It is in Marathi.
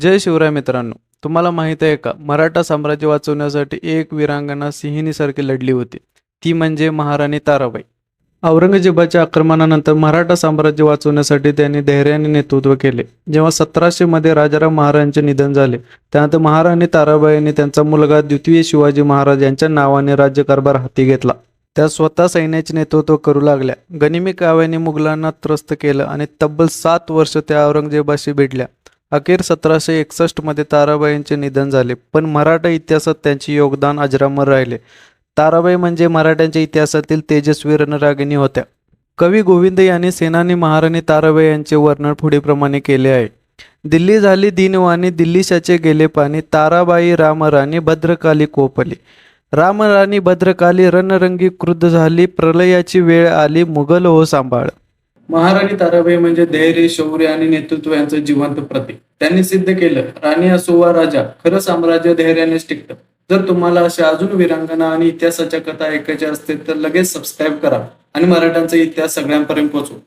जय शिवराय मित्रांनो. तुम्हाला माहीत आहे का मराठा साम्राज्य वाचवण्यासाठी एक वीरांगना सिंहिणीसारखी लढली होती. ती म्हणजे महाराणी ताराबाई. औरंगजेबाच्या आक्रमणानंतर मराठा साम्राज्य वाचवण्यासाठी त्यांनी धैर्याने नेतृत्व केले. जेव्हा सतराशे मध्ये राजाराम महाराजांचे निधन झाले त्यानंतर महाराणी ताराबाईंनी त्यांचा मुलगा द्वितीय शिवाजी महाराज यांच्या नावाने राज्यकारभार हाती घेतला. त्या स्वतः सैन्याचे नेतृत्व करू लागल्या. गनिमी काव्याने मुघलांना त्रस्त केलं आणि तब्बल सात वर्ष त्या औरंगजेबाशी भिडल्या अखेर सतराशे एकसष्टमध्ये ताराबाईंचे निधन झाले. पण मराठा इतिहासात त्यांचे योगदान अजरामर राहिले. ताराबाई म्हणजे मराठ्यांच्या इतिहासातील तेजस्वी रणरागिणी होत्या. कवी गोविंद यांनी सेनानी महाराणी ताराबाई यांचे वर्णन पुढीप्रमाणे केले आहे. दिल्ली झाली दिनवाणी दिल्लीशाचे गेले पाणी ताराबाई रामराणी भद्रकाली कोपली. रामराणी भद्रकाली रणरंगी क्रुद्ध झाली प्रलयाची वेळ आली मुघल हो सांभाळ. महाराणी ताराबाई म्हणजे धैर्य शौर्य आणि नेतृत्व यांचं जिवंत प्रतीक. त्यांनी सिद्ध केलं राणी असो वा राजा खरं साम्राज्य धैर्यानेच टिकतं. जर तुम्हाला अशा अजून विरांगणा आणि इतिहासाच्या कथा ऐकायच्या असतील तर लगेच सबस्क्राईब करा आणि मराठ्यांचा इतिहास सगळ्यांपर्यंत पोहोचवू.